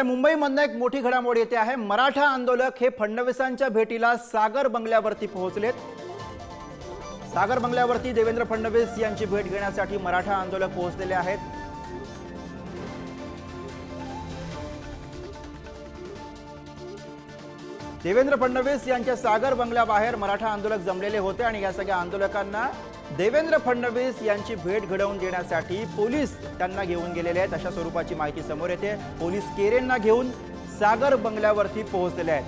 आता मुंबईमधनं एक मोठी घडामोड येते आहे. मराठा आंदोलक हे फडणवीसांच्या भेटीला सागर बंगल्यावरती पोहोचलेत. सागर बंगल्यावरती देवेंद्र फडणवीस यांची भेट घेण्यासाठी मराठा आंदोलक पोहोचलेले आहेत. देवेंद्र फडणवीस यांच्या सागर बंगल्याबाहेर मराठा आंदोलक जमलेले होते आणि या सगळ्या आंदोलकांना देवेंद्र फडणवीस यांची भेट घडवून देण्यासाठी पोलीस त्यांना घेऊन गेलेले आहेत. अशा स्वरूपाची माहिती समोर येते. पोलीस केरेंना घेऊन सागर बंगल्यावरती पोहोचलेले आहेत.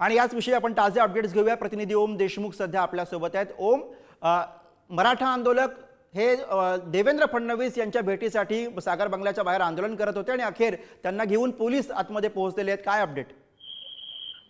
आणि याच विषयी आपण ताजे अपडेट्स घेऊया. प्रतिनिधी ओम देशमुख सध्या आपल्यासोबत आहेत. ओम मराठा आंदोलक हे देवेंद्र फडणवीस यांच्या भेटीसाठी सागर बंगल्याच्या बाहेर आंदोलन करत होते आणि अखेर त्यांना घेऊन पोलीस आतमध्ये पोहोचलेले आहेत. काय अपडेट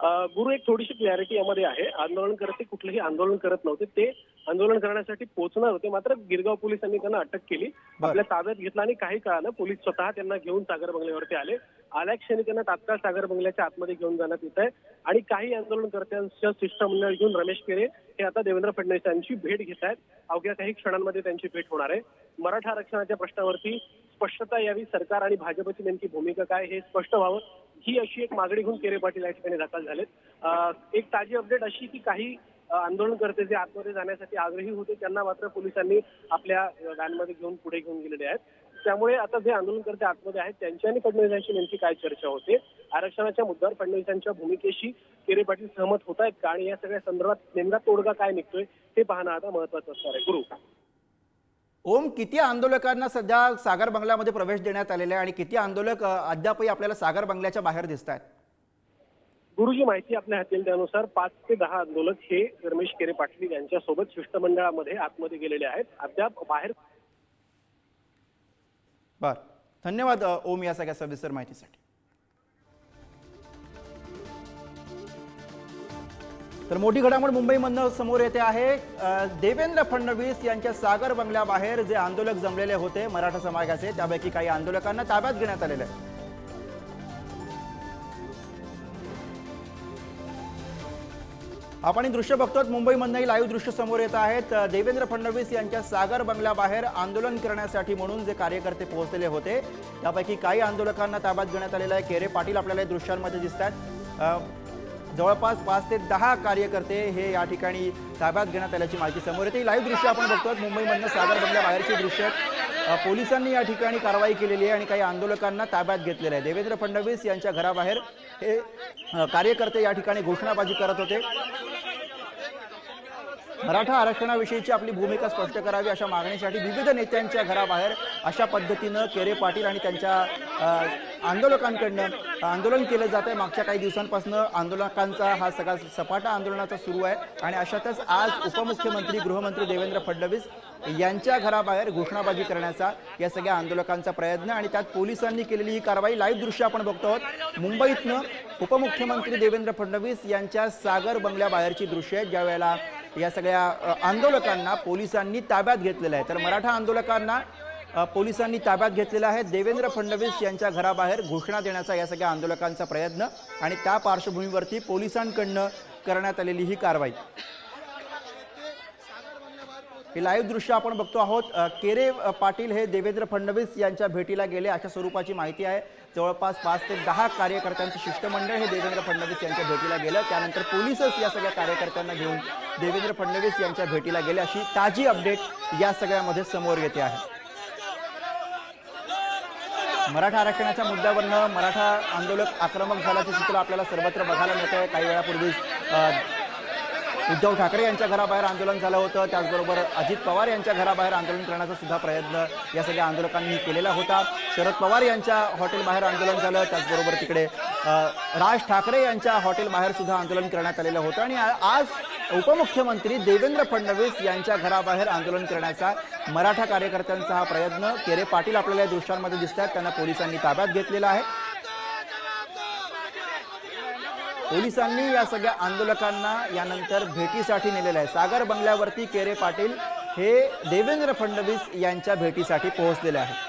गुरु एक थोडीशी क्लॅरिटी यामध्ये आहे. आंदोलनकर्ते कुठलेही आंदोलन करत नव्हते. ते आंदोलन करण्यासाठी पोहोचणार होते. मात्र गिरगाव पोलिसांनी त्यांना अटक केली. आपल्या ताब्यात घेतला आणि काही काळानं पोलीस स्वतः त्यांना घेऊन सागर बंगल्यावरती आले. आल्या क्षणी त्यांना तात्काळ सागर बंगल्याच्या आतमध्ये घेऊन जाण्यात येत आहे आणि काही आंदोलनकर्त्यांच्या शिष्टमंडळ घेऊन रमेश पेरे हे आता देवेंद्र फडणवीस यांची भेट घेत आहेत. अवघ्या काही क्षणांमध्ये त्यांची भेट होणार आहे. मराठा आरक्षणाच्या प्रश्नावरती स्पष्टता यावी सरकार आणि भाजपची नेमकी भूमिका काय हे स्पष्ट व्हावं. ही अशी एक मागणी घेऊन केरे पाटील या ठिकाणी दाखल झालेत. एक ताजी अपडेट अशी की काही आंदोलनकर्ते जे आतमध्ये जाण्यासाठी आग्रही होते त्यांना मात्र पोलिसांनी आपल्या व्हॅनमध्ये घेऊन पुढे घेऊन गेलेले आहेत. त्यामुळे आता जे आंदोलनकर्ते आतमध्ये आहेत त्यांच्या आणि फडणवीसांची नेमकी काय चर्चा होते? आरक्षणाच्या मुद्द्यावर फडणवीसांच्या भूमिकेशी केरे पाटील सहमत होत आहेत का? आणि या सगळ्या संदर्भात नेमका तोडगा काय निघतोय हे पाहणं आता महत्वाचं असणार आहे. गुरु. ओम किती आंदोलकांना सध्या सागर बंगल्यामध्ये प्रवेश देण्यात आलेला आहे आणि किती आंदोलक अद्यापही आपल्याला सागर बंगल्याच्या बाहेर दिसत आहेत गुरुजी माहिती आपल्या हातील त्यानुसार पाच ते दहा आंदोलक हे रमेश केरे पाटील यांच्यासोबत शिष्टमंडळामध्ये आतमध्ये गेलेले आहेत. अद्याप बाहेर बर. धन्यवाद ओम या सगळ्या सविस्तर माहितीसाठी. तर मोठी घडामोड मुंबईमधनं समोर येते आहे. देवेंद्र फडणवीस यांच्या सागर बंगल्याबाहेर जे आंदोलक जमलेले होते मराठा समाजाचे त्यापैकी काही आंदोलकांना ताब्यात घेण्यात आलेलं आहे. आपण ही दृश्य बघतोत मुंबईमधनंही लाईव्ह दृश्य समोर येत आहेत. देवेंद्र फडणवीस यांच्या सागर बंगल्याबाहेर आंदोलन करण्यासाठी म्हणून जे कार्यकर्ते पोहोचलेले होते त्यापैकी काही आंदोलकांना ताब्यात घेण्यात आलेलं आहे. केरे पाटील आपल्याला या दृश्यांमध्ये दिसत आहेत जवळपास पाच ते दहा कार्यकर्ते हे या ठिकाणी ताब्यात घेण्यात आल्याची माहिती समोर येते. लाईव्ह दृश्य आपण बघतोय. मुंबईमधनं सागर बंगल्याबाहेरची दृश्य. पोलिसांनी या ठिकाणी कारवाई केलेली आहे आणि काही आंदोलकांना ताब्यात घेतलेलं आहे. देवेंद्र फडणवीस यांच्या घराबाहेर हे कार्यकर्ते या ठिकाणी घोषणाबाजी करत होते. मराठा आरक्षणाविषयीची आपली भूमिका स्पष्ट करावी अशा मागणीसाठी विविध नेत्यांच्या घराबाहेर अशा पद्धतीनं केरे पाटील आणि त्यांच्या आंदोलकांकडनं आंदोलन केलं जात आहे. मागच्या काही दिवसांपासून आंदोलकांचा हा सगळा सपाटा आंदोलनाचा सुरू आहे. आणि अशातच आज उपमुख्यमंत्री गृहमंत्री देवेंद्र फडणवीस यांच्या घराबाहेर घोषणाबाजी करण्याचा या सगळ्या आंदोलकांचा प्रयत्न आणि त्यात पोलिसांनी केलेली ही कारवाई लाईव्ह दृश्य आपण बघतो आहोत. मुंबईतनं उपमुख्यमंत्री देवेंद्र फडणवीस यांच्या सागर बंगल्याबाहेरची दृश्य आहेत ज्या वेळेला या सगळ्या आंदोलकांना पोलिसांनी ताब्यात घेतलेलं आहे. तर मराठा आंदोलकांना पोलिसांनी ताब्यात घेतलेलं आहे. देवेंद्र फडणवीस यांच्या घराबाहेर घोषणा देण्याचा या सगळ्या आंदोलकांचा प्रयत्न आणि त्या पार्श्वभूमीवरती पोलिसांकडनं करण्यात आलेली ही कारवाई. हे लाईव्ह दृश्य आपण बघतो आहोत. केरे पाटील हे देवेंद्र फडणवीस यांच्या भेटीला गेले. अशा स्वरूपाची माहिती आहे. जवळपास पाच ते दहा कार्यकर्त्यांचं शिष्टमंडळ हे देवेंद्र फडणवीस यांच्या भेटीला गेलं. त्यानंतर पोलीसच या सगळ्या कार्यकर्त्यांना घेऊन देवेंद्र फडणवीस यांच्या भेटीला गेले. अशी ताजी अपडेट या सगळ्यामध्ये समोर येते आहे. मराठा आरक्षणाच्या मुद्द्यावरनं मराठा आंदोलक आक्रमक झाल्याचं चित्र आपल्याला सर्वत्र बघायला मिळतं आहे काही वेळापूर्वीच उद्धव ठाकरे यांच्या घराबाहेर आंदोलन झालं होतं. त्याचबरोबर अजित पवार यांच्या घराबाहेर आंदोलन करण्याचा सुद्धा प्रयत्न या सगळ्या आंदोलकांनी केलेला होता. शरद पवार यांच्या हॉटेलबाहेर आंदोलन झालं. त्याचबरोबर तिकडे राज ठाकरे यांच्या हॉटेलबाहेर सुद्धा आंदोलन करण्यात आलेलं होतं. आणि आज उपमुख्यमंत्री देवेंद्र फडणवीस यांच्या घराबाहेर आंदोलन करण्याचा मराठा कार्यकर्त्यांचा हा प्रयत्न. केरे पाटील आपल्याला या दृश्यांमध्ये दिसतात त्यांना पोलिसांनी ताब्यात घेतलेला आहे. पोलिसांनी या सगळ्या आंदोलकांना यानंतर भेटीसाठी नेलेलं आहे. सागर बंगल्यावरती केरे पाटील हे देवेंद्र फडणवीस यांच्या भेटीसाठी पोहोचलेले आहेत.